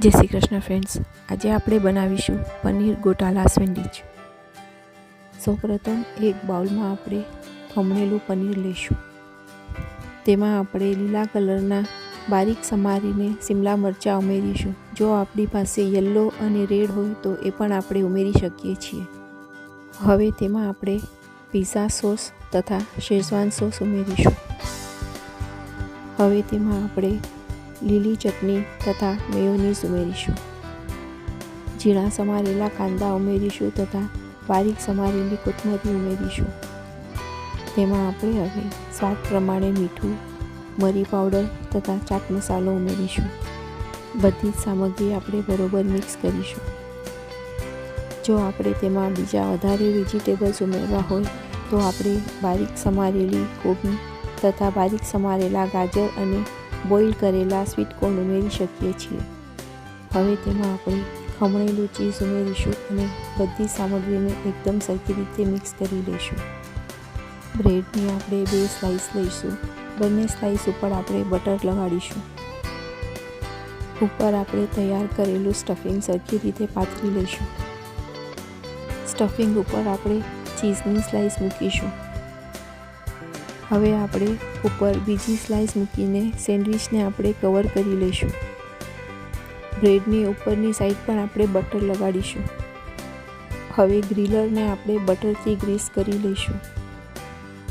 જય શ્રી કૃષ્ણ ફ્રેન્ડ્સ આજે આપણે બનાવીશું પનીર ગોટાલા સેન્ડવિચ. સૌપ્રથમ એક બાઉલમાં આપણે ખમણેલું પનીર લઈશું. તેમાં આપણે લીલા કલરના બારીક સમારીને શિમલા મરચાં ઉમેરીશું. જો આપણી પાસે યલો અને રેડ હોય તો એ પણ આપણે ઉમેરી શકીએ છીએ. હવે તેમાં આપણે પિઝા સોસ તથા શેઝવાન સોસ ઉમેરીશું. હવે તેમાં આપણે લીલી ચટણી તથા મેયોનીઝ ઉમેરીશું. ઝીણા સમારેલા કાંદા ઉમેરીશું તથા બારીક સમારેલી કોથમરી ઉમેરીશું. તેમાં આપણે હવે સ્વાદ પ્રમાણે મીઠું, મરી પાવડર તથા ચાટ મસાલો ઉમેરીશું. બધી જ સામગ્રી આપણે બરોબર મિક્સ કરીશું. જો આપણે તેમાં બીજા વધારે વેજીટેબલ્સ ઉમેરવા હોય, તો આપણે બારીક સમારેલી કોબી તથા બારીક સમારેલા ગાજર અને બોઇલ કરેલા સ્વીટ કોર્ન ઉમેરી શકીએ છીએ. હવે તેમાં આપણે ખમણેલું ચીઝ ઉમેરીશું અને બધી સામગ્રીને એકદમ સરખી રીતે મિક્સ કરી લઈશું. બ્રેડની આપણે બે સ્લાઈસ લઈશું. બંને સ્લાઈસ ઉપર આપણે બટર લગાડીશું. ઉપર આપણે તૈયાર કરેલું સ્ટફિંગ સરખી રીતે પાથરી લઈશું. સ્ટફિંગ ઉપર આપણે ચીઝની સ્લાઈસ મૂકીશું. હવે આપણે ઉપર બીજી સ્લાઇસ મૂકીને સેન્ડવિચને આપણે કવર કરી લઈશું. બ્રેડની ઉપરની સાઈડ પણ આપણે બટર લગાડીશું. હવે ગ્રીલરને આપણે બટરથી ગ્રીસ કરી લઈશું.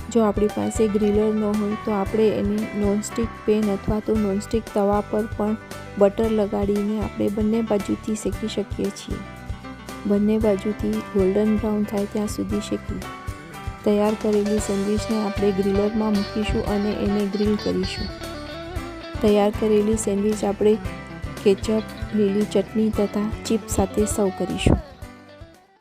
જો આપણી પાસે ગ્રીલર ન હોય તો આપણે એને નોનસ્ટિક પેન અથવા તો નોનસ્ટિક તવા પર પણ બટર લગાડીને આપણે બંને બાજુથી શેકી શકીએ છીએ. બંને બાજુથી ગોલ્ડન બ્રાઉન થાય ત્યાં સુધી શેકી. તૈયાર કરેલી સેન્ડવિચને આપણે ગ્રીલરમાં મૂકીશું અને એને ગ્રીલ કરીશું. તૈયાર કરેલી સેન્ડવિચ આપણે કેચઅપ, લીલી ચટણી તથા ચીપ સાથે સર્વ કરીશું.